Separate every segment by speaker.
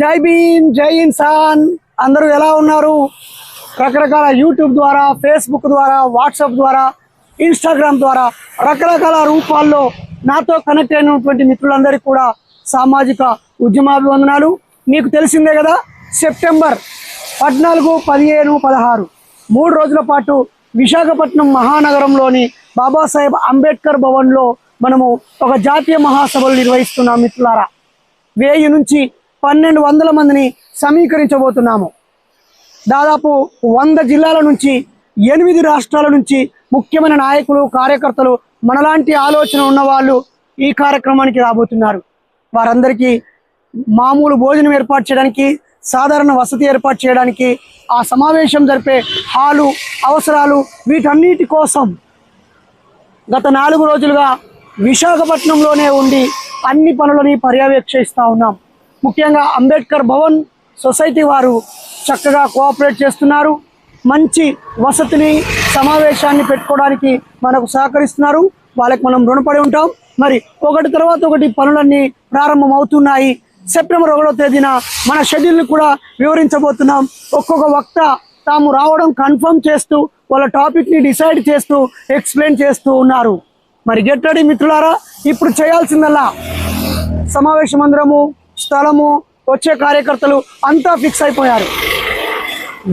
Speaker 1: జై భీమ్ జై ఇన్సాన్. అందరూ ఎలా ఉన్నారు? రకరకాల యూట్యూబ్ ద్వారా ఫేస్బుక్ ద్వారా వాట్సాప్ ద్వారా ఇన్స్టాగ్రామ్ ద్వారా రకరకాల రూపాల్లో నాతో కనెక్ట్ అయినటువంటి మిత్రులందరికీ కూడా సామాజిక ఉద్యమాభివందనాలు. మీకు తెలిసిందే కదా సెప్టెంబర్ పద్నాలుగు పదిహేను పదహారు. మూడు రోజుల పాటు విశాఖపట్నం మహానగరంలోని బాబాసాహెబ్ అంబేద్కర్ భవన్లో మనము ఒక జాతీయ మహాసభలు నిర్వహిస్తున్నాం మిత్రులారా. వెయ్యి నుంచి పన్నెండు వందల మందిని సమీకరించబోతున్నాము. దాదాపు వంద జిల్లాల నుంచి ఎనిమిది రాష్ట్రాల నుంచి ముఖ్యమైన నాయకులు కార్యకర్తలు మనలాంటి ఆలోచన ఉన్న వాళ్ళు ఈ కార్యక్రమానికి రాబోతున్నారు. వారందరికీ మామూలు భోజనం ఏర్పాటు చేయడానికి సాధారణ వసతి ఏర్పాటు చేయడానికి ఆ సమావేశం జరిపే హాలు అవసరాలు వీటన్నిటి కోసం గత నాలుగు రోజులుగా విశాఖపట్నంలోనే ఉండి అన్ని పనులని పర్యవేక్షిస్తూ ఉన్నాం. ముఖ్యంగా అంబేద్కర్ భవన్ సొసైటీ వారు చక్కగా కోఆపరేట్ చేస్తున్నారు. మంచి వసతిని సమావేశాన్ని పెట్టుకోవడానికి మనకు సహకరిస్తున్నారు. వాళ్ళకి మనం రుణపడి ఉంటాం. మరి ఒకటి తర్వాత ఒకటి పనులన్నీ ప్రారంభం అవుతున్నాయి సెప్టెంబర్ ఒకటో తేదీన మన షెడ్యూల్ని కూడా వివరించబోతున్నాం. ఒక్కొక్క వక్త తాము రావడం కన్ఫర్మ్ చేస్తూ వాళ్ళ టాపిక్ని డిసైడ్ చేస్తూ ఎక్స్ప్లెయిన్ చేస్తూ ఉన్నారు. మరి గెట్ రెడీ మిత్రులారా ఇప్పుడు చేయాల్సిందల్లా. సమావేశం అందరము స్థలము వచ్చే కార్యకర్తలు అంతా ఫిక్స్ అయిపోయారు.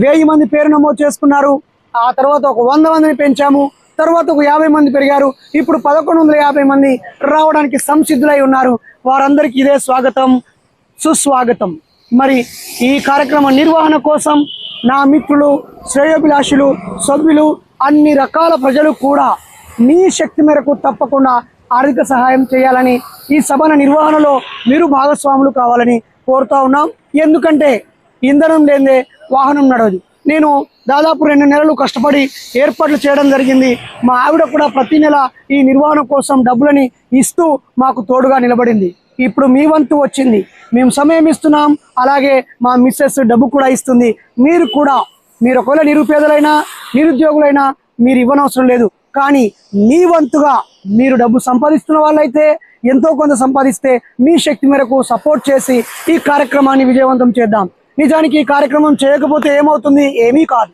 Speaker 1: వెయ్యి మంది పేరు నమోదు చేసుకున్నారు. ఆ తర్వాత ఒక వంద మందిని పెంచాము. తర్వాత ఒక యాభై మంది పెరిగారు. ఇప్పుడు పదకొండు వందల యాభై మంది రావడానికి సంసిద్ధులై ఉన్నారు. వారందరికీ ఇదే స్వాగతం. సుస్వాగతం. మరి ఈ కార్యక్రమ నిర్వహణ కోసం నా మిత్రులు శ్రేయోభిలాషులు సభ్యులు అన్ని రకాల ప్రజలు కూడా మీ శక్తి మేరకు తప్పకుండా ఆర్థిక సహాయం చేయాలని ఈ సభల నిర్వహణలో మీరు భాగస్వాములు కావాలని కోరుతా ఉన్నాం. ఎందుకంటే ఇంధనం లేదే వాహనం నడవదు. నేను దాదాపు రెండు నెలలు కష్టపడి ఏర్పాట్లు చేయడం జరిగింది. మా ఆవిడ కూడా ప్రతి నెల ఈ నిర్వహణ కోసం డబ్బులని ఇస్తూ మాకు తోడుగా నిలబడింది. ఇప్పుడు మీ వంతు వచ్చింది. మేము సమయం ఇస్తున్నాం. అలాగే మా మిస్సెస్ డబ్బు కూడా ఇస్తుంది. మీరు కూడా మీరు ఒకవేళ నిరుపేదలైనా నిరుద్యోగులైనా మీరు ఇవ్వనవసరం లేదు. కానీ మీ వంతుగా మీరు డబ్బు సంపాదిస్తున్న వాళ్ళైతే ఎంతో కొంత సంపాదిస్తే మీ శక్తి మేరకు సపోర్ట్ చేసి ఈ కార్యక్రమాన్ని విజయవంతం చేద్దాం. నిజానికి ఈ కార్యక్రమం చేయకపోతే ఏమవుతుంది? ఏమీ కాదు.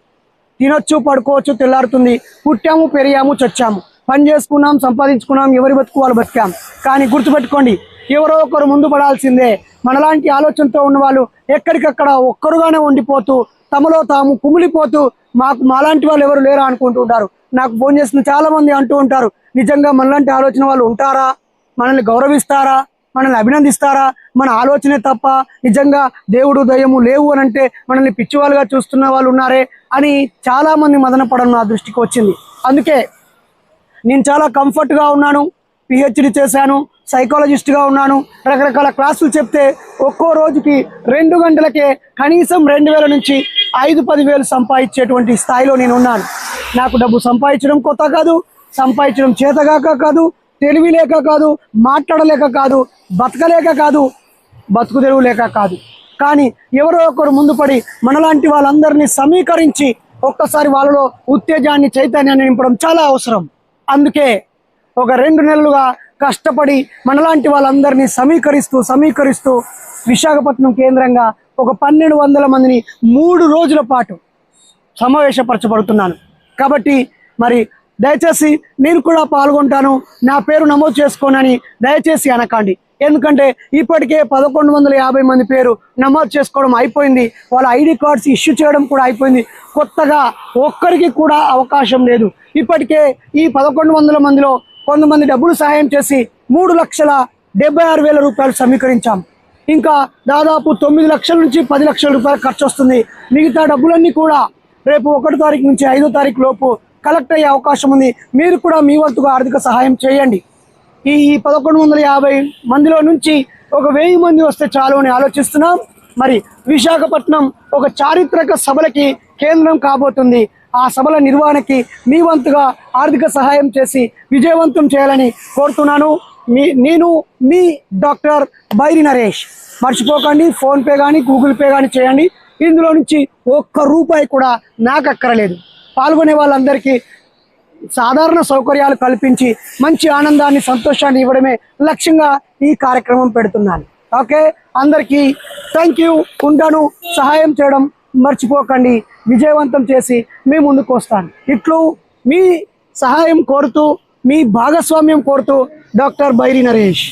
Speaker 1: తినొచ్చు పడుకోవచ్చు తెల్లారుతుంది. పుట్టాము పెరిగాము చచ్చాము. పని చేసుకున్నాం సంపాదించుకున్నాం ఎవరి బతుకు వాళ్ళు బతికాం. కానీ గుర్తుపెట్టుకోండి ఎవరో ఒకరు ముందు పడాల్సిందే. మనలాంటి ఆలోచనతో ఉన్న వాళ్ళు ఎక్కడికక్కడ ఒక్కరుగానే ఉండిపోతూ తమలో తాము కుమిలిపోతూ మాకు మాలాంటి వాళ్ళు ఎవరు లేరా అనుకుంటూ ఉంటారు. నాకు ఫోన్ చేసిన చాలా మంది అంటూ ఉంటారు నిజంగా మనలాంటి ఆలోచన వాళ్ళు ఉంటారా? మనల్ని గౌరవిస్తారా? మనల్ని అభినందిస్తారా? మన ఆలోచనే తప్ప నిజంగా దేవుడు దయ్యము లేవు అని అంటే మనల్ని పిచ్చివాళ్ళుగా చూస్తున్న వాళ్ళు ఉన్నారే అని చాలా మంది మదన పడడం నా దృష్టికి వచ్చింది. అందుకే నేను చాలా కంఫర్ట్గా ఉన్నాను పిహెచ్డి చేశాను సైకాలజిస్ట్గా ఉన్నాను. రకరకాల క్లాసులు చెప్తే ఒక్కో రోజుకి రెండు గంటలకే కనీసం రెండు వేల నుంచి ఐదు పది వేలు సంపాదించేటువంటి స్థాయిలో నేను ఉన్నాను నాకు డబ్బు సంపాదించడం కొత్త కాదు సంపాదించడం చేతగాక కాదు తెలివి లేక కాదు మాట్లాడలేక కాదు బతకలేక కాదు బతుకు తెరువు లేక కాదు. కానీ ఎవరో ఒకరు ముందుపడి మనలాంటి వాళ్ళందరినీ సమీకరించి ఒక్కసారి వాళ్ళలో ఉత్తేజాన్ని చైతన్యాన్ని నింపడం చాలా అవసరం. అందుకే ఒక రెండు నెలలుగా కష్టపడి మనలాంటి వాళ్ళందరినీ సమీకరిస్తూ సమీకరిస్తూ విశాఖపట్నం కేంద్రంగా ఒక పన్నెండు వందల మందిని మూడు రోజుల పాటు సమావేశపరచబడుతున్నాను. కాబట్టి మరి దయచేసి నేను కూడా పాల్గొంటాను. నా పేరు నమోదు చేసుకోనని దయచేసి అనకండి. ఎందుకంటే ఇప్పటికే పదకొండు వందల యాభై మంది పేరు నమోదు చేసుకోవడం అయిపోయింది. వాళ్ళ ఐడి కార్డ్స్ ఇష్యూ చేయడం కూడా అయిపోయింది. కొత్తగా ఒక్కరికి కూడా అవకాశం లేదు. ఇప్పటికే ఈ పదకొండు వందల మందిలో కొంతమంది డబ్బులు సహాయం చేసి మూడు లక్షల డెబ్బై ఆరు వేల రూపాయలు సమీకరించాం. ఇంకా దాదాపు తొమ్మిది లక్షల నుంచి పది లక్షల రూపాయలు ఖర్చు వస్తుంది. మిగతా డబ్బులన్నీ కూడా రేపు ఒకటో తారీఖు నుంచి ఐదో తారీఖు లోపు కలెక్ట్ అయ్యే అవకాశం ఉంది. మీరు కూడా మీ వంతుగా ఆర్థిక సహాయం చేయండి. ఈ ఈ పదకొండు వందల యాభై మందిలో నుంచి ఒక వెయ్యి మంది వస్తే చాలు అని ఆలోచిస్తున్నాం. మరి విశాఖపట్నం ఒక చారిత్రక సభలకి కేంద్రం కాబోతుంది. ఆ సభల నిర్వహణకి మీ వంతుగా ఆర్థిక సహాయం చేసి విజయవంతం చేయాలని కోరుతున్నాను. మీ నేను మీ డాక్టర్ బైరి నరేష్. మర్చిపోకండి ఫోన్పే కానీ గూగుల్ పే కానీ చేయండి. ఇందులో నుంచి ఒక్క రూపాయి కూడా నాకు అక్కరలేదు పాల్గొనే వాళ్ళందరికీ సాధారణ సౌకర్యాలు కల్పించి మంచి ఆనందాన్ని సంతోషాన్ని ఇవ్వడమే లక్ష్యంగా ఈ కార్యక్రమం పెడుతున్నాను. ఓకే? అందరికీ థ్యాంక్ యూ. ఉంటాను సహాయం చేయడం మర్చిపోకండి. విజయవంతం చేసి మీ ముందుకు వస్తాను. ఇట్లు మీ సహాయం కోరుతూ మీ భాగస్వామ్యం కోరుతూ డాక్టర్ బైరి నరేష్.